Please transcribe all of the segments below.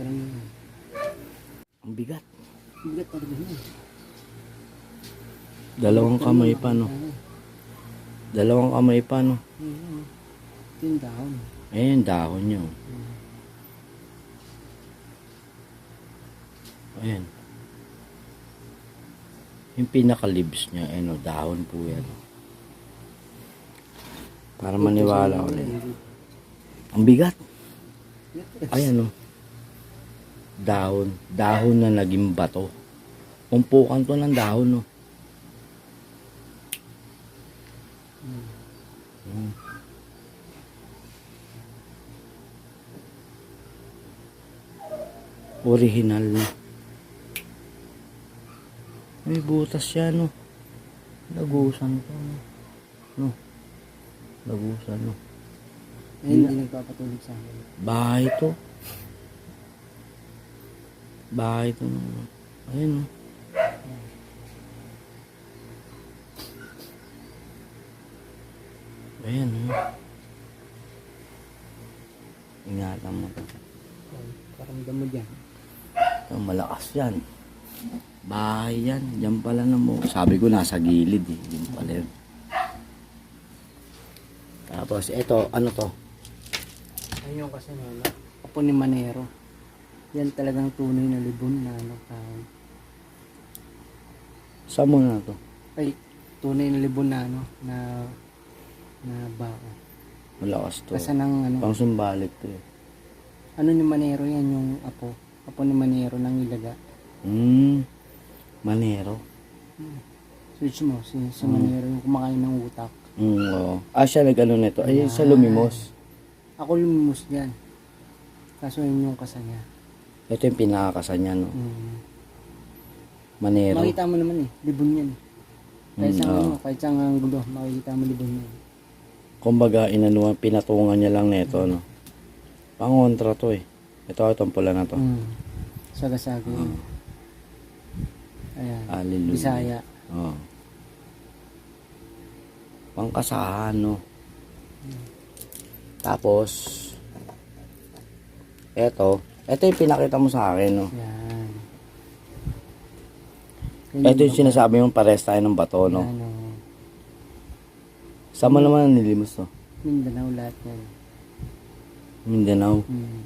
Kahit bilit pa lang yun. Ang bigat Bigat talaga yun. Dalawang kamay pa, no? Dalawang kamay pa, no? Ito yung dahon. Ayan, dahon nyo. Ayan. Yung pinaka-leaves niya, ano, dahon po yan. Para maniwala ulit. Ang bigat. Ayan, no? Dahon. Dahon na naging bato. Umpukan to ng dahon, no? Mm. Original na. May butas siya, no? Lagusan to, no? No? Lagusan, no? Ayun, hindi nagpapatulog sa akin. Bahay to. Bahay to. no? Ayun, no? Ingatan mo to. Parang damo dyan. Ito, malakas yan. Bahay yan. Diyan pala na mo. Sabi ko nasa gilid eh. Diyan pala yun. Tapos ito, ano to? Ayun yung kasi ano, apo ni Manero. Yan talagang tunay na libon na ano, tawag. Saan mo na to? Ay, tunay na libon na ano, na na bao. Malakas to. Kasi nang ano, Pang sumbalik to eh. ano ni Manero yan yung apo. Apo ni Manero ng ilaga. Hmm. Manero. Search mo, si, si Manero yung kumakain ng utak. Hmm, oo. Ah, siya nag-ano nito. Ay, sa lumimos. Ako lumimos dyan. Kaso yun yung kasa niya. Ito yung pinakakasa niya, no? Mm. Manero. Makita mo naman eh, libon yan. Kahit Mm, sa oo. ano, kahit sa ang gulo, makikita mo libon yan. Kumbaga, inanuan, pinatungan niya lang nito, no? Pangontra to eh. Ito, itong pula na to. Mm. Sagasagi yun. Ayan. Hallelujah. Bisaya. Oo. Pangkasahan, no? Tapos, eto, eto yung pinakita mo sa akin, no? Yan. Ito yung sinasabi mong pares tayo ng bato, no? Ano, Sama naman ang nilimos, no? Mindanao lahat yan. Mindanao. Mm.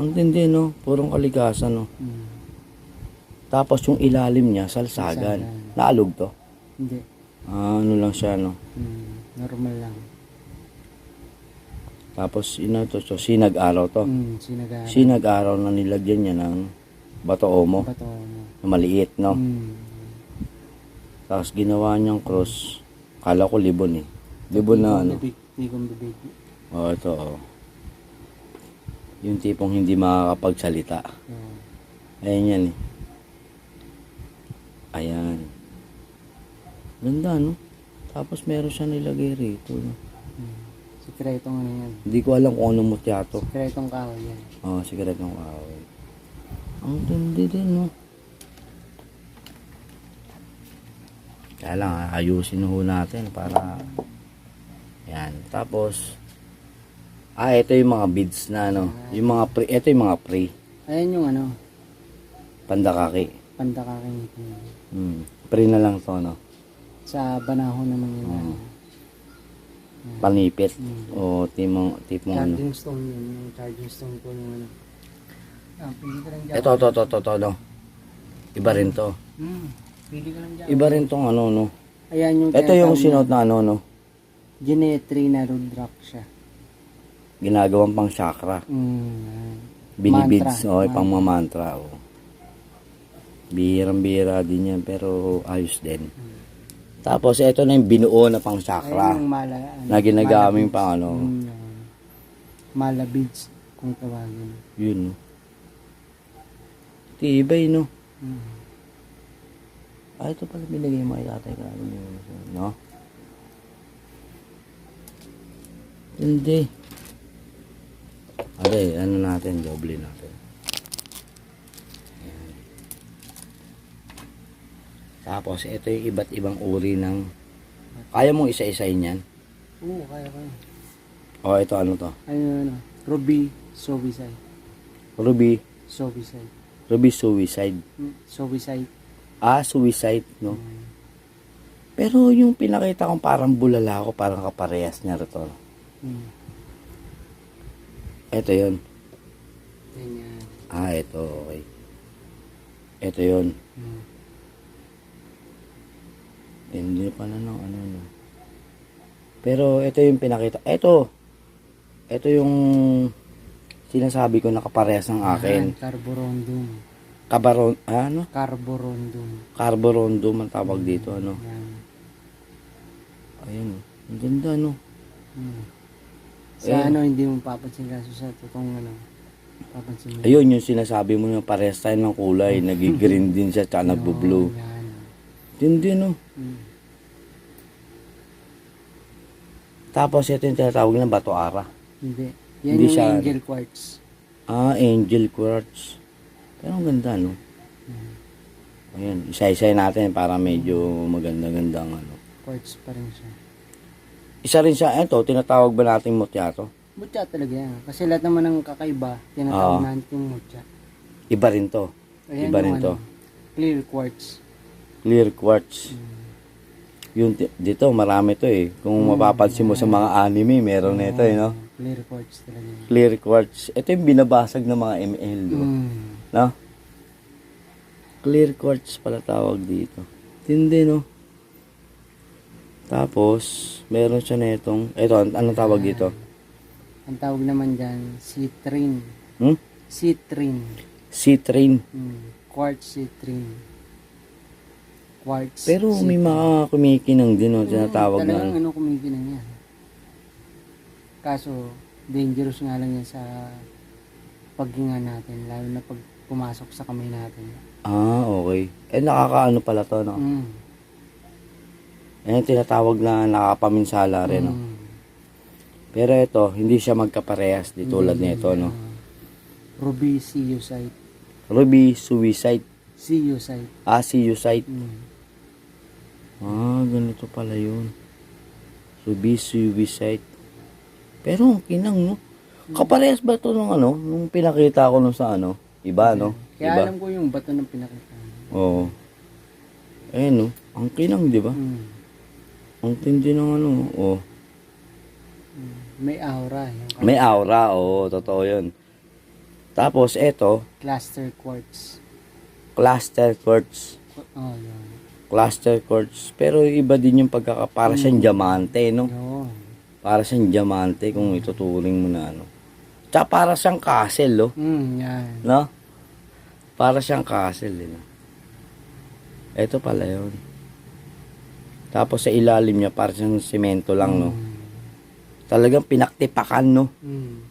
Ang tindi, no? Purong kalikasan, no? Mm. Tapos yung ilalim niya, salsagan. Salsagan. Naalog to? Hindi. Ah, ano lang siya, no? Mm. Normal lang. Tapos, ina to, so, sinag-araw to. Mm. Sinaga. Sinag-araw na nilagyan niya ng bato omo Bato mo. na maliit, no? Mm. Tapos ginawa niyang cross. Kala ko libon eh. Libon na ano. Bibig. Bibig. Oh, ito oh. Yung tipong hindi makakapagsalita. Yan. Ayan yan eh. Ayan. Ganda no? Tapos meron siya nilagay rito. No? Sikretong ano yan. Hindi ko alam kung anong mutya to. Sikretong kahoy yan. Oh, sigaret ng kahoy. Ang tindi din no? Kaya lang, ayusin ho natin para yan. Tapos ah, ito yung mga beads na ano. Yung mga pre, ito yung mga pre. Ayan yung ano, Pandakaki. pandakaking Hmm. Pre na lang to, no? sa banahon naman yun. ano. Panipit. Mm. O timong, tipong ano. Charging stone yun, yung charging stone po yung ano. Ah, pili ka lang dyan. Ito, to, to, to, to, no? Iba rin to. Hmm, pili ka lang dyan. Iba rin tong ano, no? Ayan yung Ito yung sinot na ano, no? na Genetri na Rudraksha. Ginagawang pang chakra. Mm. Binibids, Mantra. o, pang mga mantra, o. Bihirang bihira din yan, pero ayos din. Tapos ito na yung binuo na pang Ayun sakra. yung mala, ano, Na ginagamit pang ano. Yun yung mala beads, kung tawagin. Yun. no. Tibay, no? Mm. Ah, ito pala binigay mo kay tatay ka. No? Hindi. Okay, ano natin, doble natin. Ayan. Tapos, ito yung iba't ibang uri ng... Kaya mong isa-isayin yan? Oo, kaya kaya. O, ito ano to? Ayun, ano, Ruby Suicide. Ruby, Suicide. Ruby Suicide. Mm, Suicide. Ah, suicide, no? Pero yung pinakita kong parang bulala ako, parang kaparehas niya rito. Mm. Ito yun. Ganyan. Ah, ito, okay. Ito yun. Mm. Hindi pa na no, ano, no. Pero ito yung pinakita. Ito. Ito yung sinasabi ko na kaparehas ng akin. Yan, Carborundum. Kabaron, ah, ano? Carborundum. Carborundum ang tawag dito, ano. Yan. Ayun, oh. ang ganda, no. Mm. Sa ano, hindi mo papansin kaso sa totoong ano, papansin mo. Ayun, yung sinasabi mo yung parehas tayo ng kulay. Nag-green din siya, tsaka nagbo-blue. Yan. Yun din, no. Mm. Tapos ito yung tinatawag na bato ara. Hindi. Yan Hindi yung siya- angel quartz. Ah, angel quartz. Pero ang ganda, no? Ayan, isa-isay natin para medyo maganda-gandang ano. Quartz pa rin siya. Isa rin siya, ito, tinatawag ba nating mutya to? Mutya talaga yan. Kasi lahat naman ng kakaiba, tinatawag Oo. natin mutya. Iba rin to. Ayan Iba yung rin ano, to. Clear quartz. Clear quartz. Yung dito, marami to eh. Kung mapapansin mo sa mga anime, meron na ito eh, no? Clear quartz talaga. Clear quartz. Ito yung binabasag ng mga ML, ba? Mm. No? Clear quartz pala tawag dito. Tindi, no? Tapos, meron siya na itong, ito, an- anong tawag dito? Ang tawag naman dyan, citrine. Hmm? Citrine. Citrine. Mm. Quartz citrine. Quartz. Pero may mga kumikinang din, no? Tinatawag na. Talagang ano. kumikinang yan. Kaso, dangerous nga lang yan sa paghinga natin. Lalo na pag pumasok sa kamay natin. Ah, okay. Eh, nakakaano pala to, no? Mm. Yung tinatawag na nakapaminsala rin, no? Mm. Pero ito, hindi siya magkaparehas di tulad nito, no? Ah, Ruby Ceusite. Ruby Suicide. Ceusite. Ah, Suicide. Mm. Ah, ganito pala yun. Ruby Suicide. Pero ang kinang, no? Kaparehas ba to nung ano? Nung pinakita ko nung sa ano? Iba, no? Kaya Iba? alam ko yung bato ng pinakita. Oo. Eh, no? Ang kinang, di ba? Mm. Ang tindi ng ano, oh. May aura. Yung May aura, oo, totoo yun. Tapos, eto, cluster quartz. cluster quartz. Oh, yun. Cluster quartz. Pero iba din yung pagkaka, para siyang diamante, no? Yun. Para siyang diamante kung ituturing mo na ano. Tsaka para siyang castle, oh. Mm, yan. No? Para siyang castle, eh, no? Ito pala yun. Tapos sa ilalim niya, para siyang simento lang, no? Talagang pinaktipakan, no? Mm.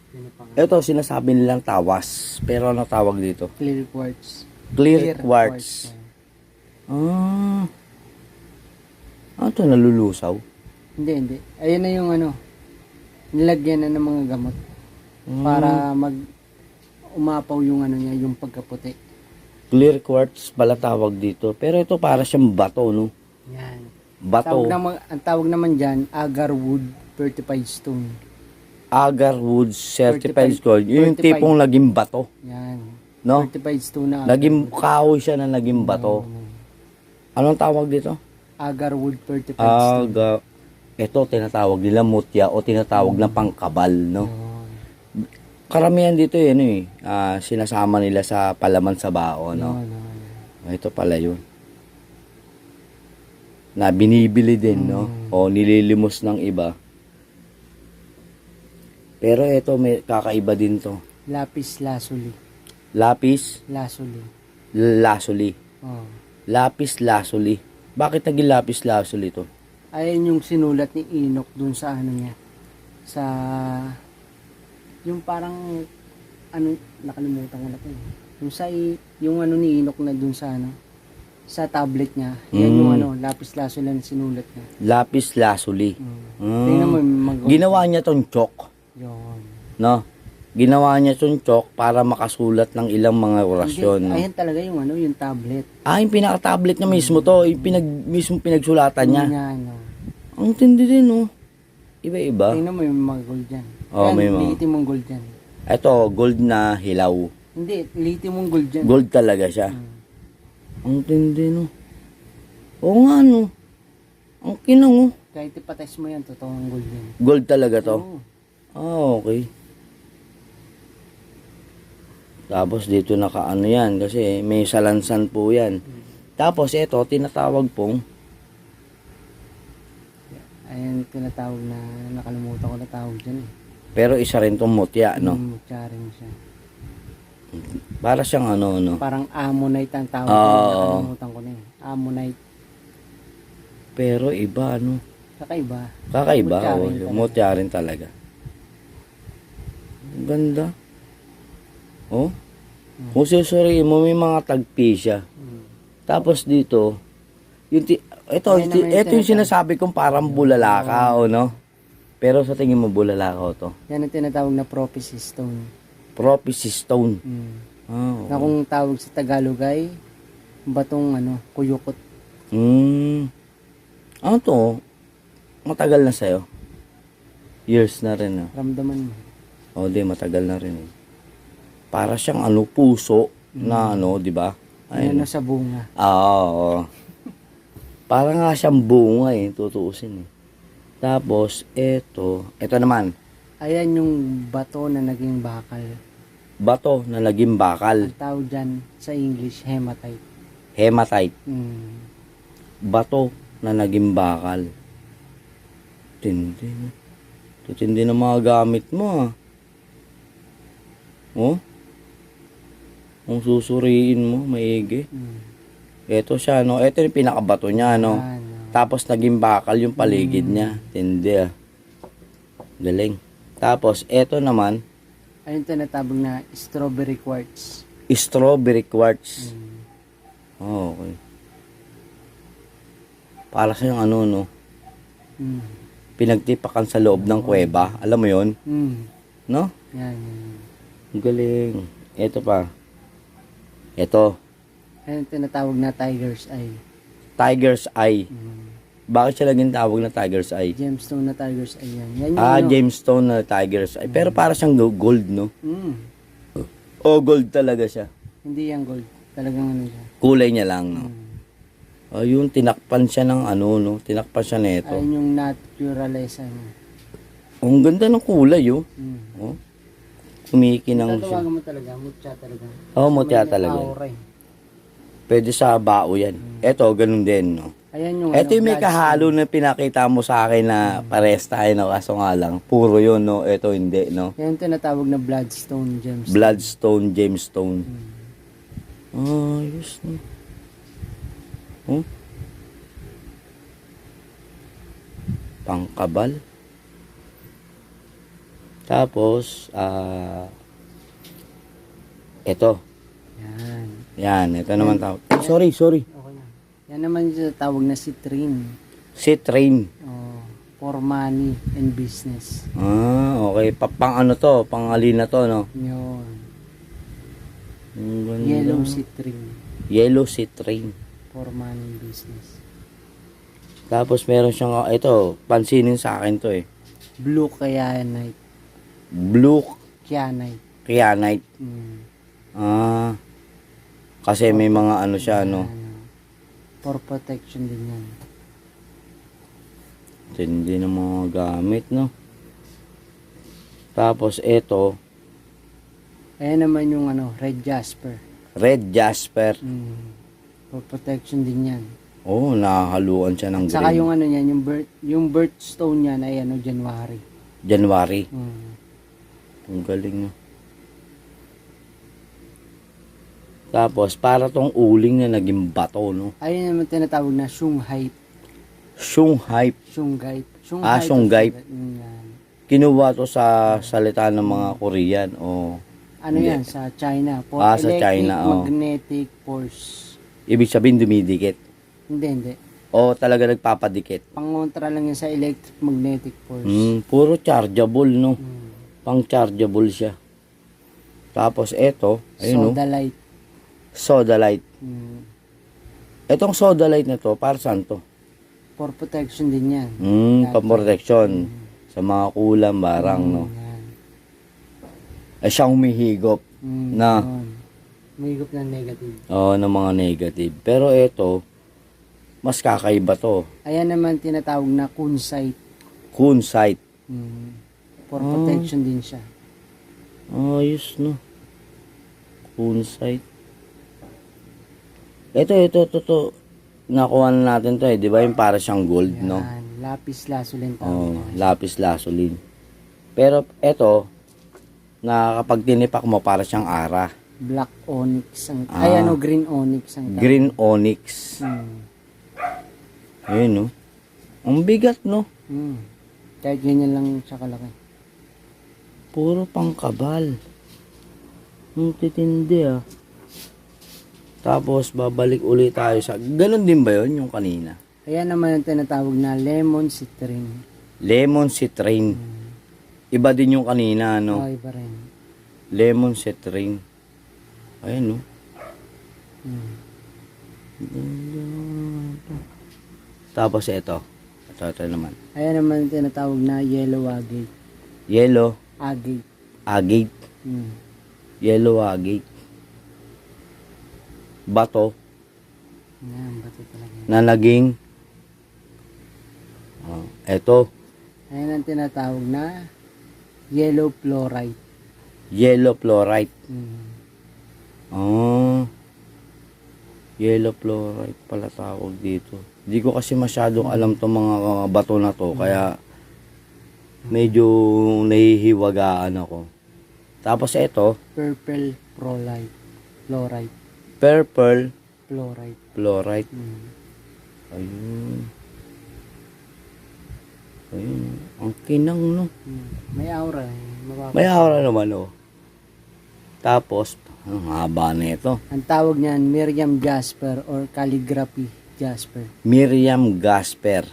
Ito, sinasabi nilang tawas. Pero ano tawag dito? Clear quartz. Clear, quartz. yan. Ah. Ano to, nalulusaw? Hindi, hindi. Ayun na yung ano. Nilagyan na ng mga gamot. Hmm. Para mag umapaw yung ano niya, yung pagkaputi. Clear quartz pala tawag dito. Pero ito para siyang bato, no? Yan. Bato. Tawag naman, ang tawag naman dyan, agar wood certified stone. Agar wood certified 35. gold. Yung 35. tipong naging bato. Yan. No? Certified stone na. Naging kahoy siya na naging bato. Anong tawag dito? Agar wood certified stone. Aga. Ito tinatawag nila mutya o tinatawag na pangkabal, no? Karamihan dito yun eh. ah, sinasama nila sa palaman sa bao, no? Yun. Ito pala yun. Na binibili din, no? O nililimos ng iba. Pero ito may kakaiba din to. Lapis lazuli. Lapis Lazuli. lazuli. Oh. Lapis lazuli. Bakit naging lapis lazuli ito? Ayan yung sinulat ni Enoch dun sa ano niya. Sa yung parang ano nakalimutan ko na to. eh. Yung sa yung ano ni Enoch na dun sa ano sa tablet niya. Yan yung Mm. ano, lapis laso lang sinulat niya. Lapis lazuli. Mm. Mm. Tingnan mo Ginawa niya tong chalk, Yun. no? Ginawa niya chalk para makasulat ng ilang mga orasyon, Hindi, no? Ayan talaga yung ano, yung tablet. Ah, yung pinaka-tablet niya mismo to, yung pinag, mismo pinagsulatan niya. Yung niya, ano. Ang tindi din, no? Iba-iba. Tingnan mo yung mga gold dyan. Oo, Yan, may mga- liitin mong gold dyan. Ito, gold na hilaw. Hindi, liitin mong gold dyan. Gold talaga siya. Mm. Ang tindi, no? Oo nga, no? Ang kinang, oh. Kahit ipates mo yan, totoo ang gold yan. Gold talaga to. Oo. Ah, okay. Tapos dito nakaano yan kasi may salansan po yan. Tapos ito, tinatawag pong Ayan, tinatawag na, nakalimutan ko na tawag dyan eh. pero isa rin tong mutya, no? Mm, charing siya. Para siyang ano, no? Parang ammonite ang tawag. Oo. dyan, nakalimutan ko na eh. Ammonite. Pero iba, no? Kakaiba. Kakaiba, Mutya oh, rin talaga. mutya rin talaga. Ganda. Oh? Kung susuriin mo, may mga tagpi siya. Mm. Tapos dito, yung ti- ito, yung ito yung sinasabi kong parang bulalaka, o no? Pero sa tingin mo, bulalaka o to? Yan ang tinatawag na prophecy stone. Prophecy stone. Mm. Ah, Na kung tawag sa Tagalog ay batong ano, kuyukot. Hmm. Ano to? Matagal na sa'yo? Years na rin, ah. Ramdaman mo. O, di, matagal na rin. eh. Para siyang ano, puso na ano, di ba? Ayun. na sa bunga. Ah, Oo. Para nga siyang bunga eh, tutuusin eh. Tapos, eto, eto naman, Ayan yung bato na naging bakal. bato na naging bakal, Ang tawag dyan sa English, hematite. hematite, Mm. bato na naging bakal. Tindi. Tutindi ng mga gamit mo ah. Oh? Kung susuriin mo, maigi. Mm. Eto siya, no? Eto yung pinakabato niya, no? Tapos naging bakal yung paligid niya. Tindi ah. Galing. Tapos, eto naman, Ayun tinatawag na strawberry quartz. strawberry quartz. Mm. Oh, okay. Para sa yung ano, no? Mm. Pinagtipakan sa loob ng kuweba. Alam mo yon Mm. No? Yan, yan. Galing. Eto pa. Eto. Ayun tinatawag na tiger's eye. Tiger's Eye. Mm. Bakit siya laging tawag na Tiger's Eye? Gemstone na tiger's eye yan. Yan yung Ah, ano. gemstone na Tiger's Eye. Pero para siyang go- gold, no? Mm. Oh, gold talaga siya. Hindi yan gold. Talagang ano siya. Kulay niya lang, no? Mm. Ayun, tinakpan siya ng ano, no? Tinakpan siya nito. Ayun yung naturalesa niya. Ang ganda ng kulay, oh. Mm. oh. Kumikinang siya. Tatawagan mo talaga, mutya talaga. Oo, oh, mutya May talaga. aura eh. Pwede sa bao yan. Eto, ganun din, no? Ayan yung Ito ano, yung may bloodstone. kahalo na pinakita mo sa akin na pares tayo, no? Kaso nga lang, puro yun, no? Ito hindi, no? Yan tinatawag na bloodstone gemstone. Bloodstone, gemstone. Mm. Ayos, no? Oh? Pangkabal. Tapos, ah... ito. Yan. Yan, ito naman tawag. Ay, sorry, sorry. Okay na. Yan naman yung tawag na citrine. Citrine. Oh, for money and business. Ah, okay. Pa, pang ano to? Pang alina to, no? Yun. Yellow citrine. Yellow citrine. For money and business. Tapos meron siyang, ito, pansinin sa akin to eh. Blue kyanite. Blue Kyanite. kyanite. Mm. Ah, kasi may mga ano siya, no? Ano, for protection din yan. Tindi ng mga gamit, no? Tapos ito, Ayan naman yung ano, red jasper. red jasper. Mm. For protection din yan. Oh, nakahaluan siya ng Saka green. yung ano niyan, yung birth, yung birthstone niyan ay ano, January. January. Mm. Ang galing, no? Tapos, para tong uling na naging bato, no? Ayun naman tinatawag na Shunghai. Shunghai. Shunghai. Ah, Shunghai. Mm, yan. Kinuha to sa salita ng mga Korean o Ano Hindi. yan? Sa China. For Ah, sa China, oh. magnetic force. ibig sabihin dumidikit. Hindi, hindi. O talaga nagpapadikit. Pangontra lang yan sa electric magnetic force. Mm, puro chargeable, no? Mm. Pang chargeable siya. Tapos eto, ayun no, Soda light. soda light. Mm. Etong soda light na to, para saan to? For protection din yan. Mm, Dapat. pamprotection sa mga kulam, barang, no? Mm, yan. Ay siya humihigop Mm, Na. yun. Ng negative. oh, ng mga negative. Pero eto, mas kakaiba to. Ayan naman tinatawag na kunsight. Kunsight. Mm. For Ah. protection din siya. Ayos, no? Kunsight. Ito, ito, ito, ito. Nakuha na natin to eh. Di ba yung para siyang gold, no? Yan. Lapis lazuli tawag Oh, lapis lazuli. Pero ito, na kapag tinipak mo para siyang ara. Black onyx. Ang, Ah. Ay ano, green onyx. Ang tawag. Green onyx. Mm. Ayun, no? Ang bigat, no? Mm. Kahit ganyan lang siya kalaki. Puro pangkabal. Ang titindi, ah. Tapos, babalik ulit tayo sa... Ganon din ba yon yung kanina? Ayan naman ang tinatawag na lemon citrine. Lemon citrine. Iba din yung kanina, No. no? Oh, iba rin. Lemon citrine. Ayun, no? Mm. Tapos, ito. Ito, ito naman. Ayan naman tinatawag na yellow agate. Yellow Agate. agate. Mm. Yellow agate. Bato Yan, bato talaga. yan. na naging... Oh, ito. Ayan ang tinatawag na yellow fluorite. Yellow fluorite. Mm. Oh. Yellow fluorite pala tawag dito. Hindi ko kasi masyadong alam tong mga bato na to. Kaya medyo nahihiwagaan ako. Tapos ito, Purple fluorite. Fluorite. purple Fluorite. fluorite. Mm. Ayun. Ayun. Ang kinang, no? Mm. May aura. Eh. Mababa. May aura naman, oh. Tapos, ang haba na ito. Ang tawag niyan, Miriam Jasper or calligraphy Jasper. Miriam Gasper.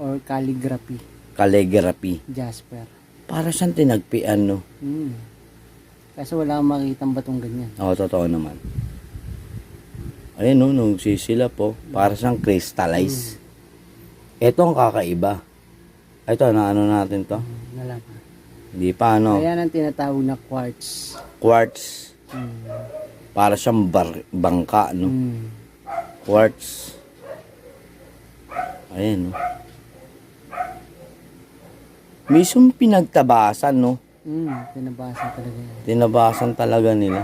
Or calligraphy Calligraphy. Jasper. Para siyang tinagpian, no? Mm. Kasi wala kang makitang batong ganyan. Oo, totoo naman. Ayun, no, nung sisila po, para siyang crystallize. Ito ang kakaiba. Ito, na ano natin to? Mm, wala pa. Hindi pa, ano? Ayan ang tinatawag na quartz. Quartz. Mm. Para siyang bar- bangka, no? Mm. Quartz. Ayan, no? Mismong pinagtabasan, no? Mm. Pinabasa talaga yan. Tinabasan talaga nila.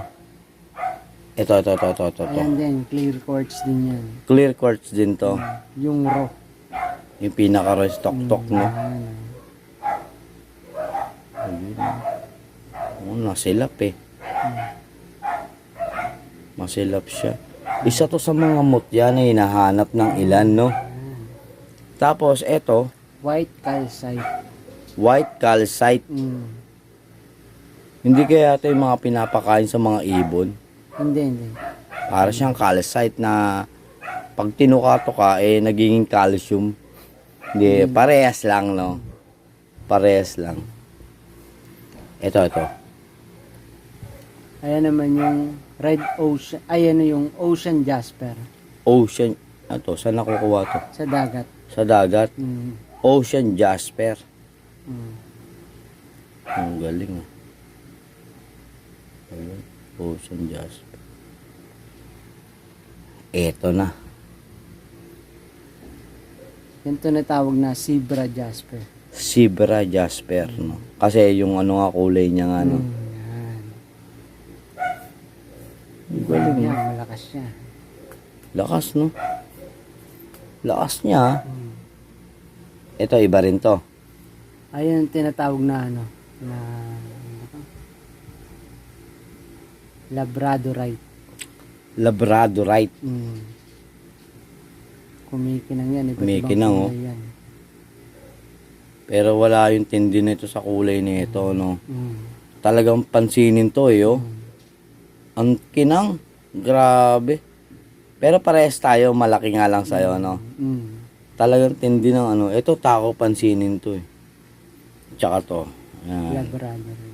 Ito, ito, ito, ito, ito. ito. Ayan din, clear quartz din yan. Clear quartz din to. Yung raw. Yung pinaka-restock-tok, no? Ayan. Ayun. Oh, nasilap eh. Masilap siya. Isa to sa mga mutya na hinahanap ng ilan, no? Tapos, eto, White calcite. White calcite. Mm. Hindi kaya ito yung mga pinapakain sa mga ibon. Hindi, hindi. Para siyang calcite na pag tinukato ka, eh, nagiging calcium. Hindi, parehas lang, no? Parehas lang. Ito, ito. Ayan naman yung red ocean. Ay, ano yung ocean jasper. Ocean. Ito, saan nakukuha to? Sa dagat. Sa dagat. Mm. Ocean Jasper. Mm. Ang galing ah. Ayun. Ocean Jasper. Eto na. Yan to natawag na zebra jasper. Zebra Jasper, no? Kasi yung ano nga kulay niya nga, no? Mm, yan. Ang galing, Yan, ah. malakas siya. Lakas, no? Lakas niya, ah. Mm. Ito, iba rin to. Ayan ang tinatawag na ano, na? Labradorite. Labradorite. Mm. Kumikinang yan. Iba't Kumikinang, oh. yan. Pero wala yung tindi nito sa kulay nito, no. Mm. Talagang pansinin to, eh, oh. Ang kinang. Grabe. Pero parehas tayo, malaki nga lang sa'yo, no. Mm. Talagang tindi ng ano. Ito, tako pansinin to, eh. Tsaka to. Ayan. Labrador.